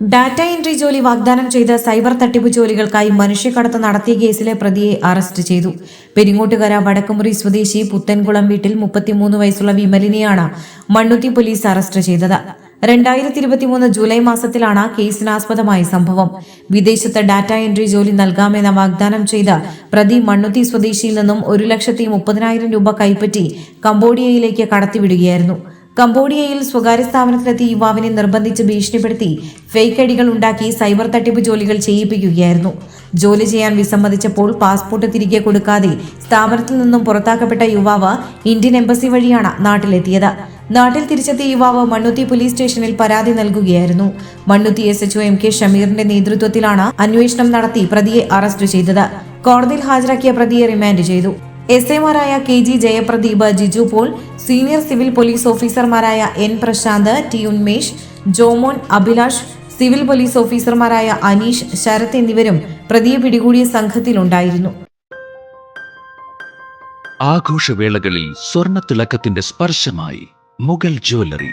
Data entry ജോലി വാഗ്ദാനം ചെയ്ത സൈബർ തട്ടിപ്പ് ജോലികൾക്കായി മനുഷ്യക്കടത്ത് നടത്തിയ കേസിലെ പ്രതിയെ അറസ്റ്റ് ചെയ്തു. പെരിങ്ങോട്ടുകര വടക്കുമുറി സ്വദേശി പുത്തൻകുളം വീട്ടിൽ മുപ്പത്തിമൂന്ന് വയസ്സുള്ള വിമലിനെയാണ് മണ്ണുത്തി പോലീസ് അറസ്റ്റ് ചെയ്തത്. രണ്ടായിരത്തി ഇരുപത്തിമൂന്ന് ജൂലൈ മാസത്തിലാണ് കേസിനാസ്പദമായ സംഭവം. വിദേശത്ത് ഡാറ്റ എൻട്രി ജോലി നൽകാമെന്ന വാഗ്ദാനം ചെയ്ത പ്രതി മണ്ണുത്തി സ്വദേശിയിൽ നിന്നും ഒരു ലക്ഷത്തി മുപ്പതിനായിരം രൂപ കൈപ്പറ്റി കംബോഡിയയിലേക്ക് കടത്തിവിടുകയായിരുന്നു. കംബോഡിയയിൽ സ്വകാര്യ സ്ഥാപനത്തിലെത്തിയ യുവാവിനെ നിർബന്ധിച്ച് ഭീഷണിപ്പെടുത്തി ഫേക്ക് ഐഡികൾ ഉണ്ടാക്കി സൈബർ തട്ടിപ്പ് ജോലികൾ ചെയ്യിപ്പിക്കുകയായിരുന്നു. ജോലി ചെയ്യാൻ വിസമ്മതിച്ചപ്പോൾ പാസ്പോർട്ട് തിരികെ കൊടുക്കാതെ സ്ഥാപനത്തിൽ നിന്നും പുറത്താക്കപ്പെട്ട യുവാവ് ഇന്ത്യൻ എംബസി വഴിയാണ് നാട്ടിലെത്തിയത്. നാട്ടിൽ തിരിച്ചെത്തിയ യുവാവ് മണ്ണുത്തി പോലീസ് സ്റ്റേഷനിൽ പരാതി നൽകുകയായിരുന്നു. Mannuthy S H O M K ഷമീറിന്റെ നേതൃത്വത്തിലാണ് അന്വേഷണം നടത്തി പ്രതിയെ അറസ്റ്റ് ചെയ്തത്. കോടതിയിൽ ഹാജരാക്കിയ പ്രതിയെ റിമാൻഡ് ചെയ്തു. S എമാരായ K G Jayapradeep Jiju Paul senior civil police ഓഫീസർമാരായ N Prashanth T Unmesh Jomon Abhilash civil police ഓഫീസർമാരായ അനീഷ് ശരത് എന്നിവരും പ്രതിയെ പിടികൂടിയ സംഘത്തിലുണ്ടായിരുന്നു. ആഘോഷവേളകളിൽ സ്വർണ തിളക്കത്തിന്റെ സ്പർശമായി മുഗൾ ജ്വല്ലറി.